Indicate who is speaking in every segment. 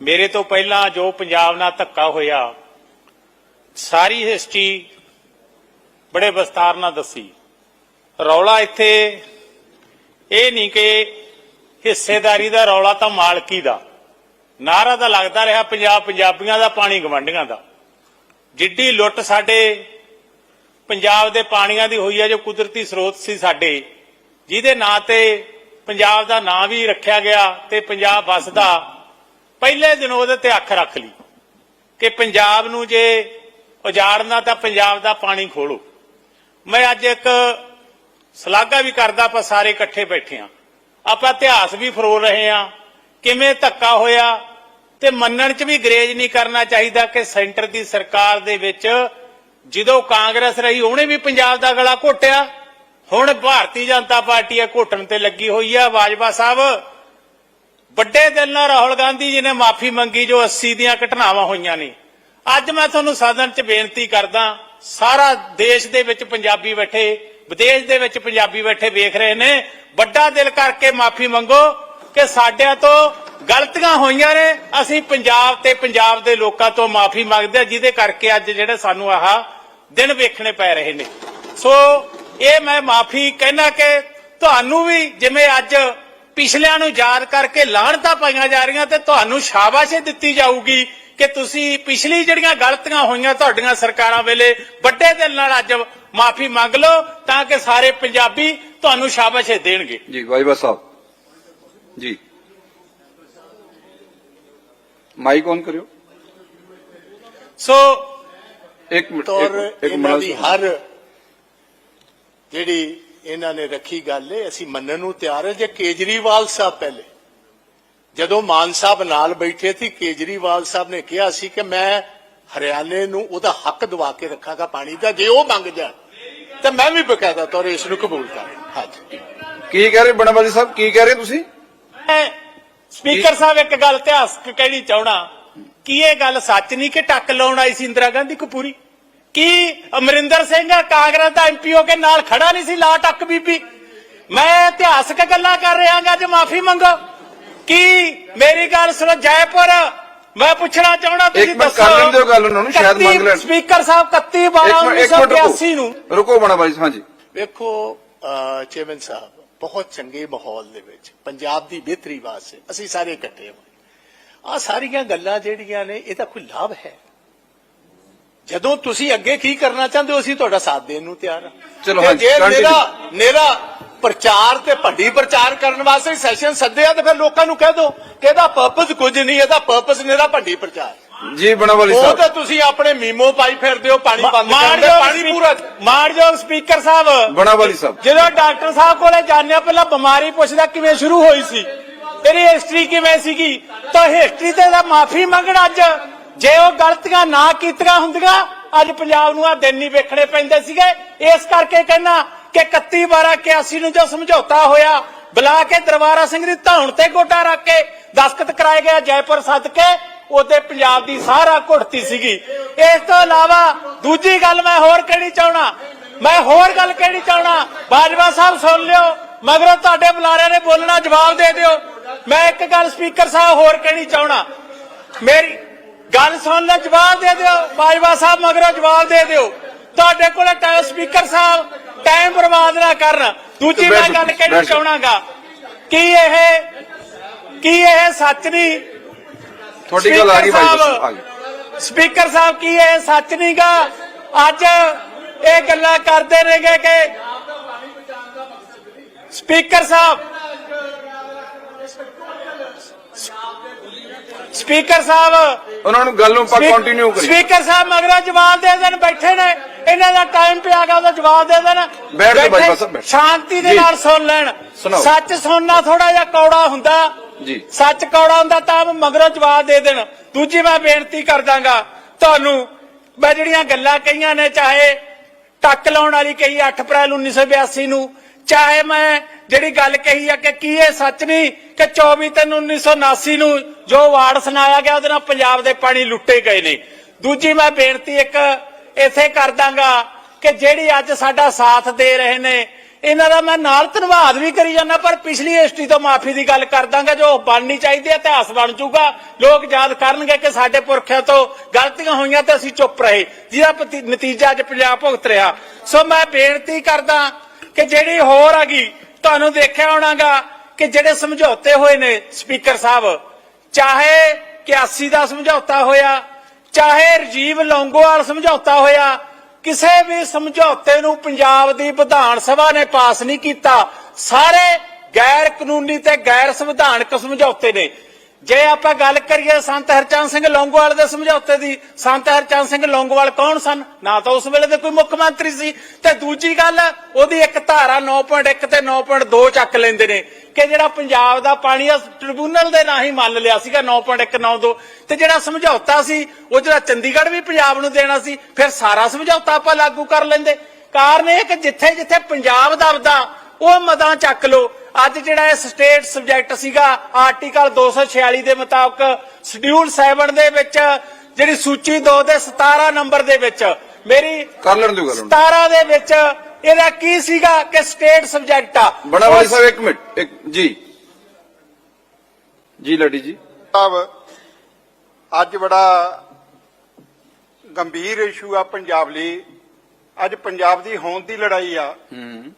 Speaker 1: ਮੇਰੇ ਤੋਂ ਪਹਿਲਾਂ ਜੋ ਪੰਜਾਬ ਨਾਲ ਧੱਕਾ ਹੋਇਆ, ਸਾਰੀ ਹਿਸਟਰੀ ਬੜੇ ਵਿਸਤਾਰ ਨਾਲ ਦੱਸੀ। ਰੌਲਾ ਇੱਥੇ ਇਹ ਨਹੀਂ ਕਿ ਹਿੱਸੇਦਾਰੀ ਦਾ ਰੌਲਾ ਤਾਂ ਮਾਲਕੀ ਦਾ। ਨਾਰਾ ਤਾਂ ਲੱਗਦਾ ਰਿਹਾ ਪੰਜਾਬ ਪੰਜਾਬੀਆਂ ਦਾ, ਪਾਣੀ ਗਵੰਡੀਆਂ ਦਾ। ਜਿੱਡੀ ਲੁੱਟ ਸਾਡੇ ਪੰਜਾਬ ਦੇ ਪਾਣੀਆਂ ਦੀ ਹੋਈ ਹੈ ਜੋ ਕੁਦਰਤੀ ਸਰੋਤ ਸੀ ਸਾਡੇ, ਜਿਹਦੇ ਨਾਂ ਤੇ ਪੰਜਾਬ ਦਾ ਨਾਂ ਵੀ ਰੱਖਿਆ ਗਿਆ ਤੇ ਪੰਜਾਬ ਵਸਦਾ। ਪਹਿਲੇ ਦਿਨ ਉਹਦੇ ਤੇ ਅੱਖ ਰੱਖ ਲਈ ਕਿ ਪੰਜਾਬ ਨੂੰ ਜੇ ਉਜਾੜਨਾ ਤਾਂ ਪੰਜਾਬ ਦਾ ਪਾਣੀ ਖੋਲੋ ਮੈਂ ਅੱਜ ਇੱਕ ਸਲਾਘਾ ਵੀ ਕਰਦਾ ਆਪਾਂ ਸਾਰੇ ਇਕੱਠੇ ਬੈਠੇ ਆ ਆਪਾਂ ਇਤਿਹਾਸ ਵੀ ਫਰੋਲ ਰਹੇ ਆ ਕਿਵੇਂ ਧੱਕਾ ਹੋਇਆ ਤੇ ਮੰਨਣ 'ਚ ਵੀ ਗਰੇਜ ਨਹੀਂ ਕਰਨਾ ਚਾਹੀਦਾ ਕਿ ਸੈਂਟਰ ਦੀ ਸਰਕਾਰ ਦੇ ਵਿੱਚ ਜਦੋਂ ਕਾਂਗਰਸ ਰਹੀ ਉਹਨੇ ਵੀ ਪੰਜਾਬ ਦਾ ਗਲਾ ਘੋਟਿਆ। ਹੁਣ ਭਾਰਤੀ ਜਨਤਾ ਪਾਰਟੀ ਇਹ ਘੋਟਣ ਤੇ ਲੱਗੀ ਹੋਈ ਆ, ਬਾਜਵਾ ਸਾਹਿਬ। ਵੱਡੇ ਦਿਲ ਨਾਲ ਰਾਹੁਲ ਗਾਂਧੀ ਜੀ ਨੇ ਮਾਫੀ ਮੰਗੀ ਜੋ 80 ਦੀਆਂ ਘਟਨਾਵਾਂ ਹੋਈਆਂ ਨੇ। ਅੱਜ ਮੈਂ ਤੁਹਾਨੂੰ ਸਦਨ 'ਚ ਬੇਨਤੀ ਕਰਦਾ, ਸਾਰਾ ਦੇਸ਼ ਦੇ ਵਿੱਚ ਪੰਜਾਬੀ ਬੈਠੇ, ਵਿਦੇਸ਼ ਦੇ ਵਿੱਚ ਪੰਜਾਬੀ ਬੈਠੇ ਵੇਖ ਰਹੇ ਨੇ। ਵੱਡਾ ਦਿਲ ਕਰਕੇ ਮਾਫੀ ਮੰਗੋ ਕਿ ਸਾਡਿਆਂ ਤੋਂ ਗਲਤੀਆਂ ਹੋਈਆਂ ਨੇ। ਅਸੀਂ ਪੰਜਾਬ ਤੇ ਪੰਜਾਬ ਦੇ ਲੋਕਾਂ ਤੋਂ ਮਾਫੀ ਮੰਗਦੇ ਹਾਂ, ਜਿਹਦੇ ਕਰਕੇ ਅੱਜ ਜਿਹੜੇ ਸਾਨੂੰ ਆਹ ਦਿਨ ਵੇਖਣੇ ਪੈ ਰਹੇ ਨੇ। ਸੋ, ਇਹ ਮੈਂ ਮਾਫੀ ਕਹਿਣਾ ਕਿ ਤੁਹਾਨੂੰ ਵੀ ਜਿਵੇਂ ਅੱਜ ਪਿਛਲਿਆਂ ਨੂੰ ਯਾਦ ਕਰਕੇ ਲਾਹਣਤਾਂ ਪਾਈਆਂ ਜਾ ਰਹੀਆਂ ਤੇ ਤੁਹਾਨੂੰ ਸ਼ਾਬਾਸ਼ ਦਿੱਤੀ ਜਾਊਗੀ ਕਿ ਤੁਸੀਂ ਪਿਛਲੀ ਜਿਹੜੀਆਂ ਗਲਤੀਆਂ ਹੋਈਆਂ ਤੁਹਾਡੀਆਂ ਸਰਕਾਰਾਂ ਵੇਲੇ ਵੱਡੇ ਦਿਲ ਨਾਲ ਅੱਜ ਮਾਫੀ ਮੰਗ ਲਓ ਤਾਂ ਕਿ ਸਾਰੇ ਪੰਜਾਬੀ ਤੁਹਾਨੂੰ ਸ਼ਾਬਾਸ਼ ਦੇਣਗੇ।
Speaker 2: ਜੀ ਵਾਈਵਾ ਸਾਹਿਬ। ਜੀ। ਮਾਈਕ ਔਨ ਕਰਿਓ।
Speaker 1: ਸੋ
Speaker 2: ਇੱਕ ਮਿੰਟ ਇੱਕ- ਮਿੰਟ
Speaker 3: ਦੀ ਹਰ ਜਿਹੜੀ ਇਹਨਾਂ ਨੇ ਰੱਖੀ ਗੱਲ ਏ ਅਸੀਂ ਮੰਨਣ ਨੂੰ ਤਿਆਰ ਹਾਂ ਜੇ ਕੇਜਰੀਵਾਲ ਸਾਹਿਬ ਪਹਿਲੇ। ਜਦੋਂ ਮਾਨ ਸਾਹਿਬ ਨਾਲ ਬੈਠੇ ਸੀ ਕੇਜਰੀਵਾਲ ਸਾਹਿਬ ਨੇ ਕਿਹਾ ਸੀ ਕਿ ਮੈਂ ਹਰਿਆਣੇ ਨੂੰ ਉਹਦਾ ਹੱਕ ਦਵਾ ਕੇ ਰੱਖਾਂਗਾ ਪਾਣੀ ਦਾ ਜੇ ਉਹ ਮੰਗ ਜਾਣ ਤਾਂ ਮੈਂ ਵੀ ਬਕਾਇਦਾ ਤੌਰ ਇਸ ਨੂੰ ਕਬੂਲ ਕਰਾਂ। ਹਾਂਜੀ।
Speaker 2: ਕੀ ਕਹਿ ਰਹੇ ਬਣਵਾਲੀ ਸਾਹਿਬ? ਕੀ ਕਹਿ ਰਹੇ ਤੁਸੀਂ?
Speaker 1: ਮੈਂ ਸਪੀਕਰ ਸਾਹਿਬ ਇੱਕ ਗੱਲ ਇਤਿਹਾਸਕ ਕਹਿਣੀ ਚਾਹਣਾ ਕੀ ਇਹ ਗੱਲ ਸੱਚ ਨਹੀਂ ਕਿ ਟੱਕ ਲਾਉਣ ਆਈ ਸੀ ਇੰਦਰਾ ਗਾਂਧੀ ਕਪੂਰੀ? ਕੀ ਅਮਰਿੰਦਰ ਸਿੰਘ ਕਾਂਗਰਸ ਦਾ ਐਮਪੀ ਹੋ ਕੇ ਨਾਲ ਖੜਾ ਨਹੀਂ ਸੀ? ਲਾ ਟੱਕ ਬੀਬੀ। ਮੈਂ ਇਤਿਹਾਸਕ ਗੱਲਾਂ ਕਰ ਰਿਹਾ ਹਾਂ ਅੱਜ ਮਾਫੀ ਮੰਗੋ। ਕੀ ਮੇਰੀ ਗੱਲ ਸੁਣੋ ਜੈਪੁਰ। ਮੈਂ ਪੁੱਛਣਾ ਚਾਹਣਾ ਤੁਸੀਂ
Speaker 2: ਇੱਕ ਮਿੰਟ
Speaker 1: ਦੱਸੋ।
Speaker 2: ਕਰ ਲੈਣ ਦਿਓ ਗੱਲ ਉਹਨਾਂ ਨੂੰ, ਸ਼ਾਇਦ ਮੰਗ ਲੈਣ।
Speaker 1: ਸਪੀਕਰ ਸਾਹਿਬ 31 12
Speaker 2: ਇੱਕ ਮਿੰਟ ਇੱਕ ਮਿੰਟ
Speaker 1: 1982 ਨੂੰ।
Speaker 2: ਰੁਕੋ ਬਣਵਾਲੀ ਸਾਹਿਬ ਹਾਂਜੀ।
Speaker 3: ਵੇਖੋ ਚੇਅਰਮੈਨ ਸਾਹਿਬ ਬਹੁਤ ਚੰਗੇ ਮਾਹੌਲ ਦੇ ਵਿੱਚ ਪੰਜਾਬ ਦੀ ਬਿਹਤਰੀ ਵਾਸਤੇ ਅਸੀਂ ਸਾਰੇ ਇਕੱਠੇ ਹੋਏ ਆ ਸਾਰੀਆਂ ਗੱਲਾਂ ਜਿਹੜੀਆਂ ਨੇ ਇਹਦਾ ਕੋਈ ਲਾਭ ਹੈ? ਜਦੋਂ ਤੁਸੀਂ ਅੱਗੇ ਕੀ ਕਰਨਾ ਚਾਹੁੰਦੇ ਹੋ ਅਸੀਂ ਤੁਹਾਡਾ ਸਾਥ ਦੇਣ ਨੂੰ ਤਿਆਰ ਹਾਂ।
Speaker 2: ਚਲੋ ਹਾਂਜੀ,
Speaker 3: ਜੇ। ਮੇਰਾ ਮੇਰਾ ਪ੍ਰਚਾਰ ਤੇ ਭੱਡੀ ਪ੍ਰਚਾਰ ਕਰਨ ਵਾਸਤੇ ਸੈਸ਼ਨ ਸੱਦਿਆ ਤੇ ਫਿਰ ਲੋਕਾਂ ਨੂੰ ਕਹਿ ਦਿਓ ਕਿ ਇਹਦਾ ਪਰਪਸ ਕੁਝ ਨਹੀਂ ਇਹਦਾ ਪਰਪਸ ਮੇਰਾ ਭੱਡੀ ਪ੍ਰਚਾਰ।
Speaker 2: ਜੀ ਬਣਵਾਲੀ
Speaker 3: ਉਹ
Speaker 2: ਸਾਹਿਬ
Speaker 3: ਤਾਂ ਤੁਸੀਂ ਆਪਣੇ ਮੀਮੋ ਪਾਈ ਫਿਰਦੇ ਹੋ ਪਾਣੀ ਬੰਦ ਕਰਦੇ ਪਾਣੀ ਪੂਰਾ
Speaker 1: ਮਾਣਯੋਗ ਸਪੀਕਰ ਸਾਹਿਬ
Speaker 2: ਬਣਵਾਲੀ ਸਾਹਿਬ
Speaker 1: ਜਦੋਂ ਡਾਕਟਰ ਸਾਹਿਬ ਕੋਲੇ ਜਾਂਦੇ ਪਹਿਲਾਂ ਬਿਮਾਰੀ ਪੁੱਛਦਾ ਕਿਵੇਂ ਸ਼ੁਰੂ ਹੋਈ ਸੀ ਤੇਰੀ ਹਿਸਟਰੀ ਕਿਵੇਂ ਸੀਗੀ ਤਾਂ ਹਿਸਟਰੀ ਤੇ ਦਾ ਮਾਫੀ ਮੰਗਣ ਅੱਜ। ਜੇ ਉਹ ਗਲਤੀਆਂ ਨਾ ਕੀਤੀਆਂ ਹੁੰਦੀਆਂ, ਅੱਜ ਪੰਜਾਬ ਨੂੰ ਆ ਦਿਨ ਨਹੀਂ ਵੇਖਣੇ ਪੈਂਦੇ ਸੀਗੇ। ਇਸ ਕਰਕੇ ਕਹਿੰਦਾ ਕਿ 31 12 81 ਨੂੰ ਜੋ ਸਮਝੌਤਾ ਹੋਇਆ, ਬੁਲਾ ਕੇ ਦਰਬਾਰਾ ਸਿੰਘ ਦੀ ਧੌਣ ਤੇ ਗੋਡਾ ਰੱਖ ਕੇ ਦਸਖਤ ਕਰਾਏ ਗਏ ਜੈਪੁਰ ਸੱਦ ਉਹਦੇ ਪੰਜਾਬ ਦੀ ਸਾਰਾ ਘੁੜਤੀ ਸੀਗੀ। ਇਸ ਤੋਂ ਇਲਾਵਾ ਦੂਜੀ ਗੱਲ ਮੈਂ ਹੋਰ ਕਹਿਣੀ ਚਾਹਣਾ ਮੈਂ ਹੋਰ ਗੱਲ ਕਹਿਣੀ ਚਾਹਣਾ ਬਾਜਵਾ ਸਾਹਿਬ ਸੁਣ ਲਿਓ, ਮਗਰੋਂ ਤੁਹਾਡੇ ਬੁਲਾਰਿਆਂ ਨੇ ਬੋਲਣਾ ਜਵਾਬ ਦੇ ਦਿਓ। ਮੈਂ ਇੱਕ ਗੱਲ ਸਪੀਕਰ ਸਾਹਿਬ ਹੋਰ ਕਹਿਣੀ ਚਾਹਣਾ ਮੇਰੀ ਗੱਲ ਸੁਣ ਲੈ ਜਵਾਬ ਦੇ ਦਿਓ ਬਾਜਵਾ ਸਾਹਿਬ ਮਗਰੋਂ ਜਵਾਬ ਦੇ ਦਿਓ। ਤੁਹਾਡੇ ਕੋਲੇ ਟਾਈਮ ਸਪੀਕਰ ਸਾਹਿਬ ਟਾਈਮ ਬਰਬਾਦ ਨਾ ਕਰਨ। ਦੂਜੀ ਮੈਂ ਗੱਲ ਕਹਿਣੀ। ਚਾਹਣਾਗਾ ਕੀ ਇਹ ਕੀ ਇਹ ਸੱਚ ਨਹੀਂ
Speaker 2: ਤੁਹਾਡੀ ਗੱਲ ਆ ਗਈ ਭਾਈ
Speaker 1: ਸਪੀਕਰ
Speaker 2: ਸਾਹਿਬ
Speaker 1: ਕੀ ਇਹ ਸੱਚ ਨਹੀਂਗਾ? ਅੱਜ ਇਹ ਗੱਲਾਂ ਕਰਦੇ ਨੇਗੇ ਕਿ ਸਪੀਕਰ ਸਾਹਿਬ ਸਪੀਕਰ ਸਾਹਿਬ
Speaker 2: ਉਹਨਾਂ ਨੂੰ ਗੱਲ ਨੂੰ ਆਪਾਂ ਕੰਟੀਨਿਊ ਕਰੀਏ
Speaker 1: ਸਪੀਕਰ ਸਾਹਿਬ ਮਗਰੋਂ ਜਵਾਬ ਦੇ ਦੇਣ ਬੈਠੇ ਨੇ ਇਹਨਾਂ ਦਾ ਟਾਈਮ ਪਿਆ ਗਿਆ ਉਹਦਾ ਜਵਾਬ ਦੇ ਦੇਣ
Speaker 2: ਬੈਠ ਜਾਓ ਬਾਈ
Speaker 1: ਬੈਠੇ
Speaker 2: ਸਾਹਿਬ, ਬੈਠ।
Speaker 1: ਸ਼ਾਂਤੀ ਦੇ
Speaker 2: ਜੀ।
Speaker 1: ਨਾਲ ਸੁਣ ਲੈਣ
Speaker 2: ਸੁਣਾਓ।
Speaker 1: ਸੱਚ ਸੁਣਨਾ ਥੋੜਾ ਜਿਹਾ ਕੌੜਾ ਹੁੰਦਾ
Speaker 2: ਜੀ।
Speaker 1: ਸੱਚ ਕੌੜਾ ਹੁੰਦਾ ਤਾਂ ਮਗਰੋਂ ਜਵਾਬ ਦੇ ਦੇਣ ਦੂਜੀ ਮੈਂ ਬੇਨਤੀ ਕਰਦਾਂਗਾ ਤੁਹਾਨੂੰ ਮੈਂ ਜਿਹੜੀਆਂ ਗੱਲਾਂ ਕਹੀਆਂ ਨੇ ਚਾਹੇ ਟੱਕ ਲਾਉਣ ਵਾਲੀ ਕਹੀ 8 ਅਪ੍ਰੈਲ 1982 ਨੂੰ ਚਾਹੇ ਮੈਂ ਜਿਹੜੀ ਗੱਲ ਕਹੀ ਆ ਕਿ ਕੀ ਇਹ ਸੱਚ ਨਹੀਂ ਕਿ 24 ਤਿੰਨ 1979 ਨੂੰ ਜੋ ਵਾਰਡ ਸੁਣਾਇਆ ਗਿਆ, ਉਹਦੇ ਨਾਲ ਪੰਜਾਬ ਦੇ ਪਾਣੀ ਲੁੱਟੇ ਗਏ ਨੇ। ਦੂਜੀ ਮੈਂ ਬੇਨਤੀ ਇੱਕ ਇਥੇ ਕਰਦਾਂਗਾ ਕਿ ਜਿਹੜੀ ਅੱਜ ਸਾਡਾ ਸਾਥ ਦੇ ਰਹੇ ਨੇ, ਇਹਨਾਂ ਦਾ ਮੈਂ ਨਾਲ ਧੰਨਵਾਦ ਵੀ ਕਰੀ ਜਾਂਦਾ, ਪਰ ਪਿਛਲੀ ਹਿਸਟਰੀ ਤੋਂ ਮਾਫੀ ਦੀ ਗੱਲ ਕਰ ਦਾਂਗਾ, ਜੋ ਬਣਨੀ ਚਾਹੀਦੀ ਹੈ, ਇਤਿਹਾਸ ਬਣ ਜਾਊਗਾ। ਲੋਕ ਯਾਦ ਕਰਨਗੇ ਕਿ ਸਾਡੇ ਪੁਰਖਿਆਂ ਤੋਂ ਗਲਤੀਆਂ ਹੋਈਆਂ ਤੇ ਅਸੀਂ ਚੁੱਪ ਰਹੇ, ਜਿਹਦਾ ਨਤੀਜਾ ਅੱਜ ਪੰਜਾਬ ਭੁਗਤ ਰਿਹਾ। ਸੋ ਮੈਂ ਬੇਨਤੀ ਕਰਦਾ ਕਿ ਜਿਹੜੀ ਹੋਰ ਹੈਗੀ ਤੁਹਾਨੂੰ ਦੇਖਿਆ ਹੋਣਾਗਾ ਕਿ ਜਿਹੜੇ ਸਮਝੌਤੇ ਹੋਏ ਨੇ ਸਪੀਕਰ ਸਾਹਿਬ, ਚਾਹੇ 81 ਦਾ ਸਮਝੌਤਾ ਹੋਇਆ, ਚਾਹੇ ਰਜੀਵ ਲੌਂਗੋਵਾਲ ਸਮਝੌਤਾ ਹੋਇਆ, ਕਿਸੇ ਵੀ ਸਮਝੌਤੇ ਨੂੰ ਪੰਜਾਬ ਦੀ ਵਿਧਾਨ ਸਭਾ ਨੇ ਪਾਸ ਨਹੀਂ ਕੀਤਾ, ਸਾਰੇ ਗੈਰ ਕਾਨੂੰਨੀ ਤੇ ਗੈਰ ਸੰਵਿਧਾਨਕ ਸਮਝੌਤੇ ਨੇ। ਜੇ ਆਪਾਂ ਗੱਲ ਕਰੀਏ ਸੰਤ ਹਰਚੰਦ ਸਿੰਘ ਲੌਂਗੋਵਾਲ ਦੇ ਸਮਝੌਤੇ ਦੀ, ਸੰਤ ਹਰਚੰਦ ਸਿੰਘ ਲੌਂਗੋਵਾਲ ਕੌਣ ਸਨ? ਨਾ ਤਾਂ ਉਸ ਵੇਲੇ ਦੇ ਕੋਈ ਮੁੱਖ ਮੰਤਰੀ ਸੀ। ਤੇ ਦੂਜੀ ਗੱਲ, ਉਹਦੀ ਇੱਕ ਧਾਰਾ 9.1 ਤੇ 9.2 ਚੱਕ ਲੈਂਦੇ ਨੇ ਕਿ ਜਿਹੜਾ ਪੰਜਾਬ ਦਾ ਪਾਣੀ ਆ ਟ੍ਰਿਬਿਊਨਲ ਦੇ ਰਾਹੀਂ ਮੰਨ ਲਿਆ ਸੀਗਾ 9.192 ਤੇ ਜਿਹੜਾ ਸਮਝੌਤਾ ਸੀ, ਉਹ ਜਿਹੜਾ ਚੰਡੀਗੜ੍ਹ ਵੀ ਪੰਜਾਬ ਨੂੰ ਦੇਣਾ ਸੀ, ਫਿਰ ਸਾਰਾ ਸਮਝੌਤਾ ਆਪਾਂ ਲਾਗੂ ਕਰ ਲੈਂਦੇ। ਕਾਰਨ ਇਹ ਕਿ ਜਿੱਥੇ ਜਿੱਥੇ ਪੰਜਾਬ ਦਾ ਆਪਦਾ ਉਹ ਮਦਾਂ ਚੱਕ ਲੋ ਅੱਜ ਜਿਹੜਾ ਇਹ ਸਟੇਟ ਸਬਜੈਕਟ ਸੀਗਾ ਆਰਟੀਕਲ 246 ਦੇ ਮੁਤਾਬਕ ਸ਼ਡਿਊਲ 7 ਦੇ ਵਿੱਚ ਜਿਹੜੀ ਸੂਚੀ 2 ਦੇ 17 ਨੰਬਰ ਦੇ ਵਿੱਚ ਮੇਰੀ
Speaker 2: ਕਰ ਲੈਣ ਦਿਓ ਗੱਲ ਹੁਣ।
Speaker 1: 17 ਦੇ ਵਿੱਚ ਇਹਦਾ ਕੀ ਸੀਗਾ ਕਿ ਸਟੇਟ ਸਬਜੈਕਟ ਆ?
Speaker 2: ਬੜਾ ਵਾਲੀ ਸਾਹਿਬ ਇੱਕ ਮਿੰਟ ਇੱਕ ਜੀ। ਜੀ ਲੱਡੀ ਜੀ।
Speaker 4: ਸਾਹਿਬ ਅੱਜ ਬੜਾ ਗੰਭੀਰ ਇਸ਼ੂ ਆ ਪੰਜਾਬ ਲਈ। ਅੱਜ ਪੰਜਾਬ ਦੀ ਹੋਂਦ ਦੀ ਲੜਾਈ ਆ।
Speaker 2: ਹੂੰ।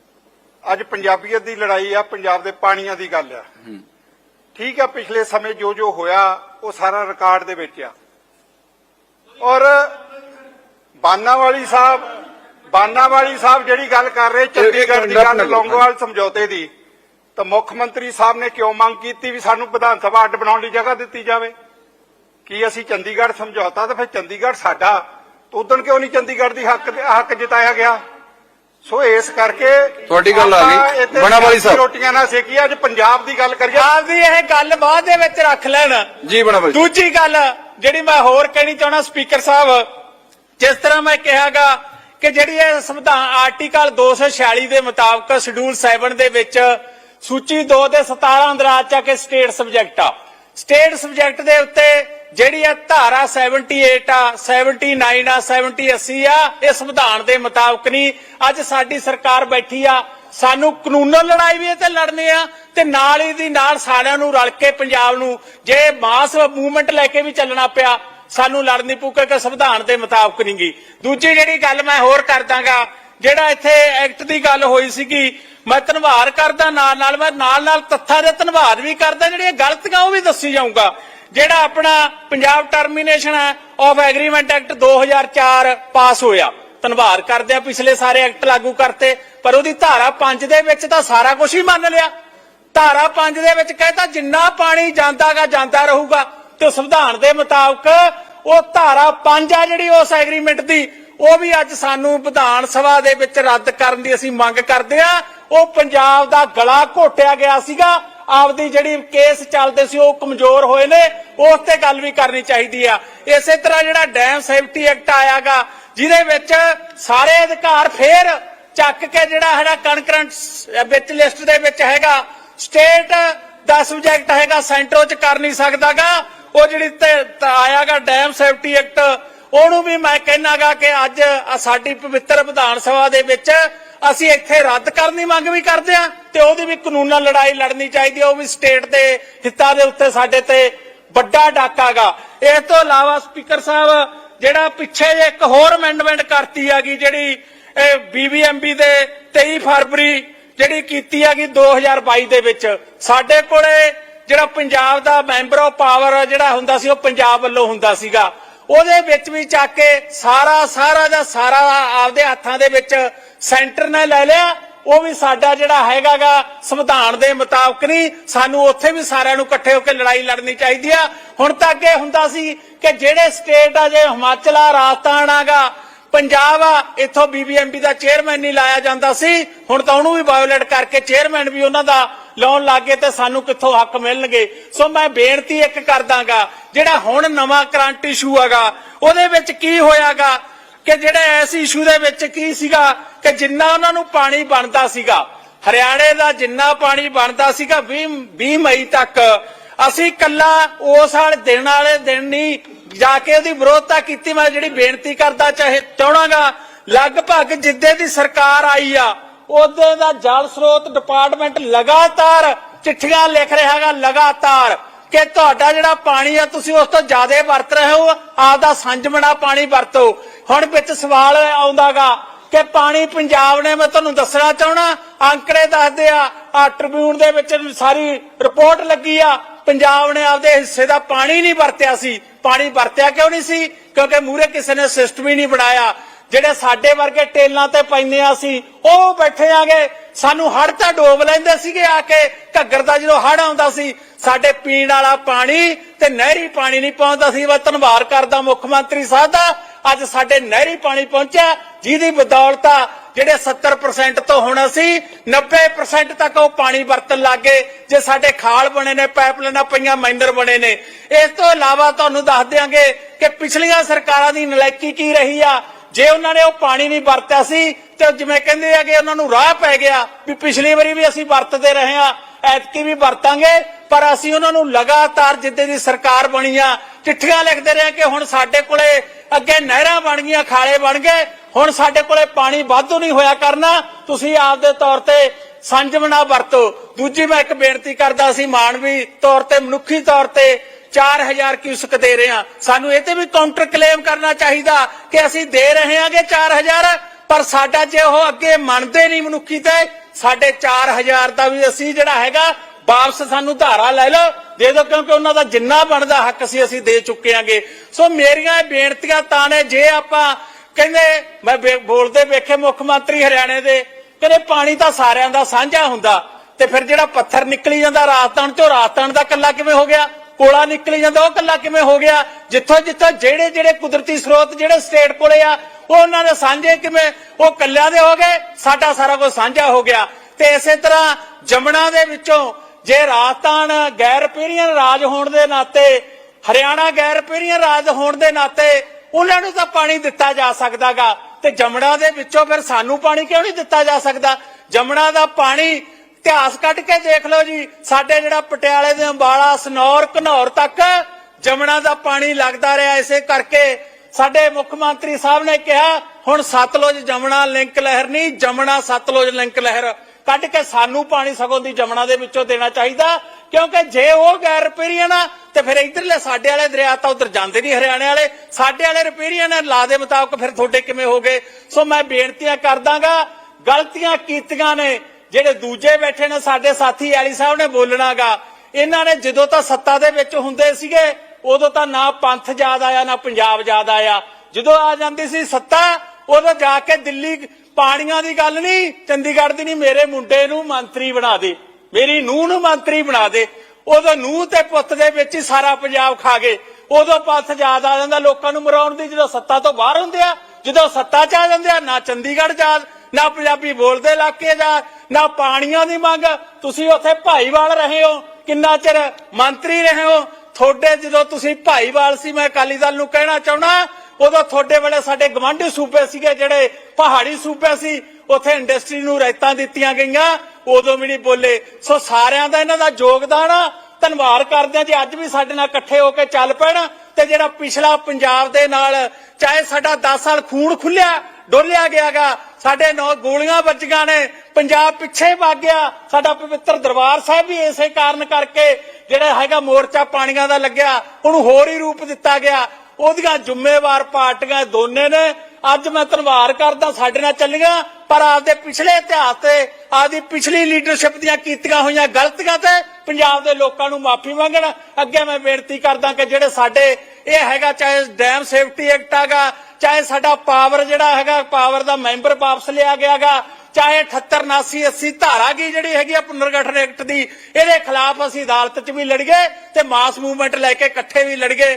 Speaker 4: ਅੱਜ ਪੰਜਾਬੀਅਤ ਦੀ ਲੜਾਈ ਆ ਪੰਜਾਬ ਦੇ ਪਾਣੀਆਂ ਦੀ ਗੱਲ ਆ। ਠੀਕ ਆ ਪਿਛਲੇ ਸਮੇਂ ਜੋ ਜੋ ਹੋਇਆ ਉਹ ਸਾਰਾ ਰਿਕਾਰਡ ਦੇ ਵਿੱਚ ਆ। ਔਰ ਬਾਨਾਵਾਲੀ ਸਾਹਿਬ ਬਾਨਾਵਾਲੀ ਸਾਹਿਬ ਜਿਹੜੀ ਗੱਲ ਕਰ ਰਹੇ ਚੰਡੀਗੜ੍ਹ ਦੀ ਗੱਲ ਲੌਂਗੋਵਾਲ ਸਮਝੌਤੇ ਦੀ ਤਾਂ ਮੁੱਖ ਮੰਤਰੀ ਸਾਹਿਬ ਨੇ ਕਿਉਂ ਮੰਗ ਕੀਤੀ ਵੀ ਸਾਨੂੰ ਵਿਧਾਨ ਸਭਾ ਅੱਡ ਬਣਾਉਣ ਦੀ ਜਗ੍ਹਾ ਦਿੱਤੀ ਜਾਵੇ? ਕੀ ਅਸੀਂ ਚੰਡੀਗੜ੍ਹ ਸਮਝੌਤਾ ਤਾਂ ਫਿਰ ਚੰਡੀਗੜ੍ਹ ਸਾਡਾ ਤਾਂ ਉਦੋਂ ਕਿਉਂ ਨਹੀਂ ਚੰਡੀਗੜ੍ਹ ਦੀ ਹੱਕ ਹੱਕ ਜਿਤਾਇਆ ਗਿਆ? ਸੋ ਇਸ ਕਰਕੇ
Speaker 2: ਤੁਹਾਡੀ ਗੱਲ ਆ ਗਈ।
Speaker 4: ਆਪਾਂ ਇੱਥੇ
Speaker 2: ਬਣਾਵਾਲੀ ਸਾਹਿਬ।
Speaker 4: ਰੋਟੀਆਂ ਨਾਲ ਸੇਕੀ ਅੱਜ ਪੰਜਾਬ ਦੀ ਗੱਲ ਕਰੀਏ
Speaker 1: ਆਪਦੀ ਇਹ ਗੱਲ ਬਾਅਦ ਦੇ ਵਿੱਚ ਰੱਖ ਲੈਣ
Speaker 2: ਜੀ ਬਣਾ ਵਾਲੀ
Speaker 1: ਦੂਜੀ ਗੱਲ ਜਿਹੜੀ ਮੈਂ ਹੋਰ ਕਹਿਣੀ ਚਾਹਣਾ ਸਪੀਕਰ ਸਾਹਿਬ ਜਿਸ ਤਰ੍ਹਾਂ ਮੈਂ ਕਿਹਾਗਾ ਕਿ ਜਿਹੜੀ ਇਹ ਸੰਵਿਧਾਨ ਆਰਟੀਕਲ 246 ਦੇ ਮੁਤਾਬਕ ਸ਼ਡਿਊਲ 7 ਦੇ ਵਿੱਚ ਸੂਚੀ 2 ਦੇ 17 ਅੰਦਰਾਜ ਚ ਆ ਕਿ ਸਟੇਟ ਸਬਜੈਕਟ ਆ ਸਟੇਟ ਸਬਜੈਕਟ ਦੇ ਉੱਤੇ ਜਿਹੜੀ ਆ ਧਾਰਾ 78 ਆ 79 ਆ 70 80 ਆ, ਇਹ ਸੰਵਿਧਾਨ ਦੇ ਮੁਤਾਬਕ ਨਹੀਂ। ਅੱਜ ਸਾਡੀ ਸਰਕਾਰ ਬੈਠੀ ਆ, ਸਾਨੂੰ ਕਾਨੂੰਨ ਲੜਾਈ ਵੀ ਇਹ ਤੇ ਲੜਨੀ ਆ ਤੇ ਨਾਲ ਹੀ ਦੀ ਨਾਲ ਸਾਰਿਆਂ ਨੂੰ ਰਲ ਕੇ ਪੰਜਾਬ ਨੂੰ ਜੇ ਮਾਸ ਮੂਵਮੈਂਟ ਲੈ ਕੇ ਵੀ ਚੱਲਣਾ ਪਿਆ, ਸਾਨੂੰ ਲੜਨੀ ਪਊ ਕਿ ਸੰਵਿਧਾਨ ਦੇ ਮੁਤਾਬਕ ਨਹੀਂ ਗੀ। ਦੂਜੀ ਜਿਹੜੀ ਗੱਲ ਮੈਂ ਹੋਰ ਕਰ ਦਾਂਗਾ, ਜਿਹੜਾ ਇੱਥੇ ਐਕਟ ਦੀ ਗੱਲ ਹੋਈ ਸੀਗੀ, ਮੈਂ ਧੰਨਵਾਦ ਕਰਦਾ ਨਾਲ ਨਾਲ ਮੈਂ ਨਾਲ ਨਾਲ ਤੱਥਾਂ ਦੇ ਧੰਨਵਾਦ ਵੀ ਕਰਦਾ, ਜਿਹੜੀਆਂ ਗਲਤੀਆਂ ਉਹ ਵੀ ਦੱਸੀ ਜਾਊਂਗਾ। ਜਿਹੜਾ ਆਪਣਾ Punjab termination of agreement act 2004 pass ਹੋਇਆ। ਧੰਨਵਾਦ ਕਰਦੇ ਆ ਪਿਛਲੇ ਸਾਰੇ ਐਕਟ ਲਾਗੂ ਕਰਤੇ, ਪਰ ਉਹਦੀ ਧਾਰਾ 5 ਦੇ ਵਿੱਚ ਤਾਂ ਸਾਰਾ ਕੁਝ ਹੀ ਮੰਨ ਲਿਆ। ਧਾਰਾ 5 ਦੇ ਵਿੱਚ ਕਹਿੰਦਾ ਜਿੰਨਾ ਪਾਣੀ ਜਾਂਦਾਗਾ ਜਾਂਦਾ ਰਹੂਗਾ, ਤੇ ਸੰਵਿਧਾਨ ਦੇ ਮੁਤਾਬਕ ਉਹ ਧਾਰਾ 5 ਆ ਜਿਹੜੀ ਉਸ ਐਗਰੀਮੈਂਟ ਦੀ, ਉਹ ਵੀ ਅੱਜ ਸਾਨੂੰ ਵਿਧਾਨ ਸਭਾ ਦੇ ਵਿੱਚ ਰੱਦ ਕਰਨ ਦੀ ਅਸੀਂ ਮੰਗ ਕਰਦੇ ਆ। ਉਹ ਪੰਜਾਬ ਦਾ ਗਲਾ ਘੋਟਿਆ ਗਿਆ ਸੀਗਾ। ਆਪਦੀ ਜਿਹੜੀ ਕੇਸ ਚੱਲਦੇ ਸੀ, ਉਹ ਕਮਜ਼ੋਰ ਹੋਏ ਨੇ, ਉਸ ਤੇ ਗੱਲ ਵੀ ਕਰਨੀ ਚਾਹੀਦੀ ਆ। ਇਸੇ ਤਰ੍ਹਾਂ ਜਿਹੜਾ ਡੈਮ ਸੇਫਟੀ ਐਕਟ ਆਇਆਗਾ, ਜਿਹਦੇ ਵਿੱਚ ਸਾਰੇ ਅਧਿਕਾਰ ਫੇਰ ਚੱਕ ਕੇ ਜਿਹੜਾ ਹੈਗਾ ਕਨਕਰੈਂਟ ਵਿੱਚ ਲਿਸਟ ਦੇ ਵਿੱਚ ਹੈਗਾ। ਸਟੇਟ ਦਾ ਸਬਜੈਕਟ ਹੈਗਾ ਸੈਂਟਰ ਚ ਕਰ ਨਹੀਂ ਸਕਦਾਗਾ। ਉਹ ਜਿਹੜੀ ਤੇ- ਤੇ ਆਇਆਗਾ ਡੈਮ ਸੇਫਟੀ ਐਕਟ ਉਹਨੂੰ ਵੀ ਮੈਂ ਕਹਿਣਾਗਾ ਕਿ ਅੱਜ ਸਾਡੀ ਪਵਿੱਤਰ ਵਿਧਾਨ ਸਭਾ ਦੇ ਵਿੱਚ ਅਸੀਂ ਇੱਥੇ ਰੱਦ ਕਰਨ ਦੀ ਮੰਗ ਵੀ ਕਰਦੇ ਆ ਤੇ ਉਹਦੀ ਵੀ ਕਾਨੂੰਨਾਂ ਲੜਾਈ ਲੜਨੀ ਚਾਹੀਦੀ ਹੈ, ਉਹ ਵੀ ਸਟੇਟ ਦੇ ਹਿੱਤਾਂ ਦੇ ਉੱਤੇ ਸਾਡੇ ਤੇ ਵੱਡਾ ਡਾਕਾਗਾ ਇਸ ਤੋਂ ਇਲਾਵਾ ਸਪੀਕਰ ਸਾਹਿਬ, ਜਿਹੜਾ ਪਿੱਛੇ ਜੇ ਇੱਕ ਹੋਰ ਅਮੈਂਡਮੈਂਟ ਕਰਤੀ ਹੈਗੀ ਜਿਹੜੀ ਬੀਬੀਐਮਬੀ ਦੇ 23 ਫਰਵਰੀ ਜਿਹੜੀ ਕੀਤੀ ਹੈਗੀ 2022 ਦੇ ਵਿੱਚ, ਸਾਡੇ ਕੋਲੇ ਜਿਹੜਾ ਪੰਜਾਬ ਦਾ ਮੈਂਬਰ ਆਫ ਪਾਵਰ ਜਿਹੜਾ ਹੁੰਦਾ ਸੀ, ਉਹ ਪੰਜਾਬ ਵੱਲੋਂ ਹੁੰਦਾ ਸੀਗਾ। ਉਹਦੇ ਵਿੱਚ ਵੀ ਚੱਕ ਕੇ ਸਾਰਾ ਸਾਰਾ ਦਾ ਸਾਰਾ ਆਪਦੇ ਹੱਥਾਂ ਦੇ ਵਿੱਚ ਸੈਂਟਰ ਨੇ ਲੈ ਲਿਆ, ਉਹ ਵੀ ਸਾਡਾ ਜਿਹੜਾ ਹੈਗਾਗਾ ਸੰਵਿਧਾਨ ਦੇ ਮੁਤਾਬਕ ਨਹੀਂ, ਸਾਨੂੰ ਉੱਥੇ ਵੀ ਸਾਰਿਆਂ ਨੂੰ ਇਕੱਠੇ ਹੋ ਕੇ ਲੜਾਈ ਲੜਨੀ ਚਾਹੀਦੀ ਆ। ਹੁਣ ਤਾਂ ਅੱਗੇ ਹੁੰਦਾ ਸੀ ਕਿ ਜਿਹੜੇ ਸਟੇਟ ਆ, ਜੇ ਹਿਮਾਚਲ ਆ, ਰਾਜਸਥਾਨ ਆਗਾ, ਪੰਜਾਬ ਆ, ਇੱਥੋਂ ਬੀਬੀਐਮਬੀ ਦਾ ਚੇਅਰਮੈਨ ਨਹੀਂ ਲਾਇਆ ਜਾਂਦਾ ਸੀ। ਹੁਣ ਤਾਂ ਉਹਨੂੰ ਵੀ ਵਾਇਓਲੇਟ ਕਰਕੇ ਚੇਅਰਮੈਨ ਵੀ ਉਹਨਾਂ ਦਾ ਲਾਉਣ ਲੱਗੇ ਤੇ ਸਾਨੂੰ ਕਿੱਥੋਂ ਹੱਕ ਮਿਲਣਗੇ। ਸੋ ਮੈਂ ਬੇਨਤੀ ਇੱਕ ਕਰਦਾਗਾ, ਜਿਹੜਾ ਹੁਣ ਨਵਾਂ ਕਰੰਟ ਇਸ਼ੂ ਹੈਗਾ ਉਹਦੇ ਵਿੱਚ ਕੀ ਹੋਇਆਗਾ ਕਿ ਜਿਹੜਾ ਇਸ ਇਸ਼ੂ ਦੇ ਵਿੱਚ ਕੀ ਸੀਗਾ ਕਿ ਜਿੰਨਾ ਉਹਨਾਂ ਨੂੰ ਪਾਣੀ ਬਣਦਾ ਸੀਗਾ, ਹਰਿਆਣੇ ਦਾ ਜਿੰਨਾ ਪਾਣੀ ਬਣਦਾ ਸੀਗਾ 20 20 ਮਈ ਤੱਕ, ਅਸੀਂ ਕੱਲਾ ਉਸ ਵਾਲੇ ਦਿਨ ਵਾਲੇ ਦਿਨ ਨਹੀਂ ਜਾ ਕੇ ਉਹਦੀ ਵਿਰੋਧਤਾ ਕੀਤੀ, ਮੈਂ ਜਿਹੜੀ ਬੇਨਤੀ ਕਰਦਾ, ਚਾਹੇ ਚਾਹਣਾਗਾ, ਲਗਭਗ ਜਿੱਦੇ ਦੀ ਸਰਕਾਰ ਆਈ ਆ, ਉਹਦੇ ਦਾ ਜਲ ਸਰੋਤ ਡਿਪਾਰਟਮੈਂਟ ਲਗਾਤਾਰ ਚਿੱਠੀਆਂ ਲਿਖ ਰਿਹਾ ਹੈਗਾ ਲਗਾਤਾਰ, ਕਿ ਤੁਹਾਡਾ ਜਿਹੜਾ ਪਾਣੀ ਆ, ਤੁਸੀਂ ਉਸ ਤੋਂ ਜ਼ਿਆਦਾ ਵਰਤ ਰਹੇ ਹੋ, ਆਪਦਾ ਸੰਜਮਣਾ ਪਾਣੀ ਵਰਤੋ। ਹੁਣ ਵਿੱਚ ਸਵਾਲ ਆਉਂਦਾਗਾ ਕਿ ਪਾਣੀ ਪੰਜਾਬ ਨੇ ਮੈਂ ਤੁਹਾਨੂੰ ਦੱਸਣਾ ਚਾਹਣਾ ਅੰਕੜੇ ਦੱਸਦੇ ਆ ਆ ਟ੍ਰਿਬਿਊਨ ਦੇ ਵਿੱਚ ਸਾਰੀ ਰਿਪੋਰਟ ਲੱਗੀ ਆ, ਪੰਜਾਬ ਨੇ ਆਪਦੇ ਹਿੱਸੇ ਦਾ ਪਾਣੀ ਨਹੀਂ ਵਰਤਿਆ ਸੀ। ਪਾਣੀ ਵਰਤਿਆ ਕਿਉਂ ਨਹੀਂ ਸੀ? ਕਿਉਂਕਿ ਮੂਰੇ ਕਿਸੇ ਨੇ ਸਿਸਟਮ ਹੀ ਨਹੀਂ ਬਣਾਇਆ। ਜਿਹੜੇ ਸਾਡੇ ਵਰਗੇ ਟੇਲਾਂ ਤੇ ਪੈਂਦੇ ਆ ਸੀ ਉਹ ਬੈਠੇ ਆਗੇ। ਸਾਨੂੰ ਹੜ ਤਾਂ ਡੋਬ ਲੈਂਦੇ ਸੀਗੇ ਆ ਕੇ, ਘੱਗਰ ਦਾ ਜਦੋਂ ਹੜ ਆਉਂਦਾ ਸੀ, ਸਾਡੇ ਪੀਣ ਵਾਲਾ ਪਾਣੀ ਤੇ ਨਹਿਰੀ ਪਾਣੀ ਨਹੀਂ ਪਹੁੰਚਦਾ ਸੀ। ਮੈਂ ਧੰਨਵਾਦ ਕਰਦਾ ਮੁੱਖ ਮੰਤਰੀ ਸਾਹਿਬ ਦਾ। ਅੱਜ ਸਾਡੇ ਨਹਿਰੀ ਪਾਣੀ ਪਹੁੰਚਿਆ, ਜਿਹਦੀ ਬਦੌਲਤ ਜਿਹੜੇ 70% ਤੋਂ ਹੁਣ ਅਸੀਂ 90% ਤੱਕ ਉਹ ਪਾਣੀ ਵਰਤਣ ਲੱਗੇ ਜੇ ਸਾਡੇ ਖਾਲ ਬਣੇ ਨੇ ਪਾਈਪਲਾਈਨਾਂ ਪਈਆਂ ਮਾਈਨਰ ਬਣੇ ਨੇ। ਇਸ ਤੋਂ ਇਲਾਵਾ ਤੁਹਾਨੂੰ ਦੱਸ ਦਿਆਂਗੇ ਕਿ ਪਿਛਲੀਆਂ ਸਰਕਾਰਾਂ ਦੀ ਨਲਾਇਕੀ ਕੀ ਰਹੀ ਆ? ਜੇ ਉਹਨਾਂ ਨੇ ਉਹ ਪਾਣੀ ਨਹੀਂ ਵਰਤਿਆ ਸੀ, ਤੇ ਜਿਵੇਂ ਕਹਿੰਦੇ ਆ ਕਿ ਉਹਨਾਂ ਨੂੰ ਰਾਹ ਪੈ ਗਿਆ ਵੀ ਪਿਛਲੀ ਵਾਰੀ ਵੀ ਅਸੀਂ ਵਰਤਦੇ ਰਹੇ ਆ, ਐਤਕੀ ਵੀ ਵਰਤਾਂਗੇ, ਪਰ ਅਸੀਂ ਉਹਨਾਂ ਨੂੰ ਲਗਾਤਾਰ ਜਿੱਦੇ ਦੀ ਸਰਕਾਰ ਬਣੀ ਆ ਚਿੱਠੀਆਂ ਲਿਖਦੇ ਰਹੇ ਕਿ ਹੁਣ ਸਾਡੇ ਕੋਲੇ ਅੱਗੇ ਨਹਿਰਾਂ ਬਣ ਗਈਆਂ, ਖਾਲੇ ਬਣ ਗਏ। ਹੁਣ ਸਾਡੇ ਕੋਲੇ ਪਾਣੀ ਵਾਧੂ ਨਹੀਂ ਹੋਇਆ ਕਰਨਾ। ਤੁਸੀਂ ਆਪਦੇ ਤੌਰ ਤੇ ਸੰਜਮਣਾ ਵਰਤੋ। ਦੂਜੀ ਮੈਂ ਇੱਕ ਬੇਨਤੀ ਕਰਦਾ ਸੀ, ਮਾਨਵੀ ਤੌਰ ਤੇ, ਮਨੁੱਖੀ ਤੌਰ ਤੇ 4000 ਕਿਊਸਕ ਦੇ ਰਹੇ ਹਾਂ। ਸਾਨੂੰ ਇਹ ਤੇ ਵੀ ਕਾਊਂਟਰ ਕਲੇਮ ਕਰਨਾ ਚਾਹੀਦਾ ਕਿ ਅਸੀਂ ਦੇ ਰਹੇ ਹਾਂਗੇ 4000 ਪਰ ਸਾਡਾ ਜੇ ਉਹ ਅੱਗੇ ਮੰਨਦੇ ਨਹੀਂ ਮਨੁੱਖੀ ਤੇ, ਸਾਡੇ 4000 ਦਾ ਵੀ ਅਸੀਂ ਜਿਹੜਾ ਹੈਗਾ ਵਾਪਸ ਸਾਨੂੰ ਧਾਰਾ ਲੈ ਲਓ। ਦੇ ਦਿਓ, ਕਿਉਂਕਿ ਉਹਨਾਂ ਦਾ ਜਿੰਨਾ ਬਣਦਾ ਹੱਕ ਸੀ ਅਸੀਂ ਦੇ ਚੁੱਕੇ ਆਂਗੇ। ਸੋ ਮੇਰੀਆਂ ਇਹ ਬੇਨਤੀਆਂ ਤਾਂ ਨੇ, ਜੇ ਆਪਾਂ ਕਹਿੰਦੇ, ਮੈਂ ਬੋਲਦੇ ਵੇਖੇ ਮੁੱਖ ਮੰਤਰੀ ਹਰਿਆਣੇ ਦੇ, ਕਹਿੰਦੇ ਪਾਣੀ ਤਾਂ ਸਾਰਿਆਂ ਦਾ ਸਾਂਝਾ ਹੁੰਦਾ, ਤੇ ਫਿਰ ਜਿਹੜਾ ਪੱਥਰ ਨਿਕਲੀ ਜਾਂਦਾ ਰਾਜਸਥਾਨ ਚੋਂ ਰਾਜਸਥਾਨ ਦਾ ਕੱਲਾ ਕਿਵੇਂ ਹੋ ਗਿਆ? ਕੋਲਾ ਨਿਕਲੀ ਜਾਂਦਾ, ਉਹ ਕੱਲਾ ਕਿਵੇਂ ਹੋ ਗਿਆ? ਜਿੱਥੋਂ ਜਿੱਥੋਂ ਜਿਹੜੇ ਜਿਹੜੇ ਕੁਦਰਤੀ ਸਰੋਤ ਜਿਹੜੇ ਸਟੇਟ ਕੋਲੇ ਆ, ਉਹ ਉਹਨਾਂ ਦੇ ਸਾਂਝੇ ਕਿਵੇਂ? ਉਹ ਕੱਲਿਆਂ ਦੇ ਹੋ ਗਏ, ਸਾਡਾ ਸਾਰਾ ਕੁਝ ਸਾਂਝਾ ਹੋ ਗਿਆ। ਤੇ ਇਸੇ ਤਰ੍ਹਾਂ ਜਮਣਾ ਦੇ ਵਿੱਚੋਂ ਜੇ ਰਾਜਸਥਾਨ ਗੈਰ ਪੀਰੀਅਨ ਰਾਜ ਹੋਣ ਦੇ ਨਾਤੇ, ਹਰਿਆਣਾ ਗੈਰ ਪੀਰੀਅਨ ਰਾਜ ਹੋਣ ਦੇ ਨਾਤੇ ਉਹਨਾਂ ਨੂੰ ਤਾਂ ਪਾਣੀ ਦਿੱਤਾ ਜਾ ਸਕਦਾਗਾ। ਤੇ ਜਮਨਾ ਦੇ ਵਿੱਚੋਂ ਫਿਰ ਸਾਨੂੰ ਪਾਣੀ ਕਿਉਂ ਨਹੀਂ ਦਿੱਤਾ ਜਾ ਸਕਦਾ? ਜਮਨਾ ਦਾ ਪਾਣੀ ਇਤਿਹਾਸ ਕੱਢ ਕੇ ਦੇਖ ਲਓ ਜੀ, ਸਾਡੇ ਜਿਹੜਾ ਪਟਿਆਲੇ ਦੇ ਅੰਬਾਲਾ, ਸਨੌਰ, ਘਨੌਰ ਤੱਕ ਜਮਣਾ ਦਾ ਪਾਣੀ ਲੱਗਦਾ ਰਿਹਾ ਇਸੇ ਕਰਕੇ ਸਾਡੇ ਮੁੱਖ ਮੰਤਰੀ ਸਾਹਿਬ ਨੇ ਕਿਹਾ, ਹੁਣ ਸਤਲੁਜ ਜਮਨਾ ਲਿੰਕ ਲਹਿਰ ਨਹੀਂ, ਜਮਣਾ ਸਤਲੁਜ ਲਿੰਕ ਲਹਿਰ। ਕੱਢ ਕੇ ਸਾਨੂੰ ਪਾਣੀ ਸਗੋਂ ਦੀ ਜਮਨਾ ਦੇ ਵਿੱਚੋਂ ਦੇਣਾ ਚਾਹੀਦਾ, ਕਿਉਂਕਿ ਜੇ ਉਹ ਗੈਰ ਰਿਪੇਰੀਅਨ ਆ ਤੇ ਫਿਰ ਇਧਰਲੇ ਸਾਡੇ ਵਾਲੇ ਦਰਿਆ ਤਾਂ ਉਧਰ ਜਾਂਦੇ ਨਹੀਂ ਹਰਿਆਣੇ ਵਾਲੇ। ਸਾਡੇ ਵਾਲੇ ਰਿਪੇਰੀਅਨ ਲਾ ਦੇ ਮੁਤਾਬਕ ਫਿਰ ਤੁਹਾਡੇ ਕਿਵੇਂ ਹੋ ਗਏ? ਸੋ ਮੈਂ ਬੇਨਤੀਆਂ ਕਰਦਾਗਾ, ਗਲਤੀਆਂ ਕੀਤੀਆਂ ਨੇ, ਜਿਹੜੇ ਦੂਜੇ ਬੈਠੇ ਨੇ ਸਾਡੇ ਸਾਥੀ ਐਲੀ ਸਾਹਿਬ ਨੇ ਬੋਲਣਾਗਾ। ਇਹਨਾਂ ਨੇ ਜਦੋਂ ਤਾਂ ਸੱਤਾ ਦੇ ਵਿੱਚ ਹੁੰਦੇ ਸੀਗੇ, ਉਦੋਂ ਤਾਂ ਨਾ ਪੰਥ ਯਾਦ ਆਇਆ, ਨਾ ਪੰਜਾਬ ਯਾਦ ਆਇਆ। ਜਦੋਂ ਆ ਜਾਂਦੀ ਸੀ ਸੱਤਾ, ਉਦੋਂ ਜਾ ਕੇ ਦਿੱਲੀ ਪਾਣੀਆਂ ਦੀ ਗੱਲ ਨਹੀਂ, ਚੰਡੀਗੜ੍ਹ ਦੀ ਨਹੀਂ, ਮੇਰੇ ਮੁੰਡੇ ਨੂੰ ਮੰਤਰੀ ਬਣਾ ਦੇ। ਮੇਰੀ ਨੂੰਹ ਨੂੰ ਮੰਤਰੀ ਬਣਾ ਦੇ। ਉਦੋਂ ਨੂੰਹ ਤੇ ਪੁੱਤ ਦੇ ਵਿੱਚ ਹੀ ਸਾਰਾ ਪੰਜਾਬ ਖਾ ਗਏ। ਉਦੋਂ ਪੰਥ ਯਾਦ ਆ ਜਾਂਦਾ ਲੋਕਾਂ ਨੂੰ ਮਰਾਉਣ ਦੀ, ਜਦੋਂ ਸੱਤਾ ਤੋਂ ਬਾਹਰ ਹੁੰਦੇ ਆ, ਜਦੋਂ ਸੱਤਾ ਚ ਆ ਜਾਂਦੇ ਆ, ਨਾ ਚੰਡੀਗੜ੍ਹ ਯਾਦ ਨਾ ਪੰਜਾਬੀ ਬੋਲਦੇ ਇਲਾਕੇ ਜਾ, ਨਾ ਪਾਣੀਆਂ ਦੀ ਮੰਗ। ਤੁਸੀਂ ਉੱਥੇ ਭਾਈਵਾਲ ਰਹੇ ਹੋ, ਕਿੰਨਾ ਚਿਰ ਮੰਤਰੀ ਰਹੇ ਹੋ? ਤੁਹਾਡੇ ਜਦੋਂ ਤੁਸੀਂ ਭਾਈਵਾਲ ਸੀ, ਮੈਂ ਅਕਾਲੀ ਦਲ ਨੂੰ ਕਹਿਣਾ ਚਾਹਣਾ ਉਦੋਂ ਤੁਹਾਡੇ ਵੇਲੇ ਸਾਡੇ ਗਵਾਂਢੀ ਸੂਬੇ ਸੀਗੇ ਜਿਹੜੇ ਪਹਾੜੀ ਸੂਬੇ ਸੀ, ਉੱਥੇ ਇੰਡਸਟਰੀ ਨੂੰ ਰਾਇਤਾਂ ਦਿੱਤੀਆਂ ਗਈਆਂ। ਉਦੋਂ ਵੀ ਨਹੀਂ ਬੋਲੇ। ਸੋ ਸਾਰਿਆਂ ਦਾ ਇਹਨਾਂ ਦਾ ਯੋਗਦਾਨ ਆ। ਧੰਨਵਾਦ ਕਰਦੇ ਆ ਜੀ। ਅੱਜ ਵੀ ਸਾਡੇ ਨਾਲ ਇਕੱਠੇ ਹੋ ਕੇ ਚੱਲ ਪੈਣ ਤੇ ਜਿਹੜਾ ਪਿਛਲਾ ਪੰਜਾਬ ਦੇ ਨਾਲ ਚਾਹੇ ਸਾਡਾ 10 ਸਾਲ ਖੂਨ ਖੁੱਲਿਆ, ਡੋਲਿਆ ਗਿਆਗਾ ਸਾਡੇ ਨੌ ਗੋਲੀਆਂ ਵੱਜੀਆਂ ਨੇ, ਪੰਜਾਬ ਪਿੱਛੇ ਵਗ ਗਿਆ। ਸਾਡਾ ਪਵਿੱਤਰ ਦਰਬਾਰ ਸਾਹਿਬ ਵੀ ਇਸੇ ਕਾਰਨ ਕਰਕੇ ਜਿਹੜਾ ਹੈਗਾ ਮੋਰਚਾ ਪਾਣੀਆਂ ਦਾ ਲੱਗਿਆ, ਉਹਨੂੰ ਹੋਰ ਹੀ ਰੂਪ ਦਿੱਤਾ ਗਿਆ। ਉਹਦੀਆਂ ਜ਼ਿੰਮੇਵਾਰ ਪਾਰਟੀਆਂ ਦੋਨੇ ਨੇ। ਅੱਜ ਮੈਂ ਧੰਨਵਾਦ ਕਰਦਾ, ਸਾਡੇ ਨਾਲ ਚੱਲੀਆਂ, ਪਰ ਆਪਦੇ ਪਿਛਲੇ ਇਤਿਹਾਸ ਤੇ, ਆਪਦੀ ਪਿਛਲੀ ਲੀਡਰਸ਼ਿਪ ਦੀਆਂ ਕੀਤੀਆਂ ਹੋਈਆਂ ਗਲਤੀਆਂ ਤੇ ਪੰਜਾਬ ਦੇ ਲੋਕਾਂ ਨੂੰ ਮਾਫੀ ਮੰਗਣ। ਅੱਗੇ ਮੈਂ ਬੇਨਤੀ ਕਰਦਾ ਕਿ ਜਿਹੜੇ ਸਾਡੇ, ਇਹ ਹੈਗਾ, ਚਾਹੇ ਡੈਮ ਸੇਫਟੀ ਐਕਟ ਹੈਗਾ, ਚਾਹੇ ਸਾਡਾ ਪਾਵਰ ਜਿਹੜਾ ਹੈਗਾ ਪਾਵਰ ਦਾ ਮੈਂਬਰ ਵਾਪਸ ਲਿਆ ਗਿਆਗਾ ਚਾਹੇ 78 79 80 ਧਾਰਾ ਕੀ ਜਿਹੜੀ ਹੈਗੀ ਆ ਪੁਨਰਗਠਨ ਐਕਟ ਦੀ, ਇਹਦੇ ਖਿਲਾਫ ਅਸੀਂ ਅਦਾਲਤ 'ਚ ਵੀ ਲੜੀਏ ਤੇ ਮਾਸ ਮੂਵਮੈਂਟ ਲੈ ਕੇ ਇਕੱਠੇ ਵੀ ਲੜੀਏ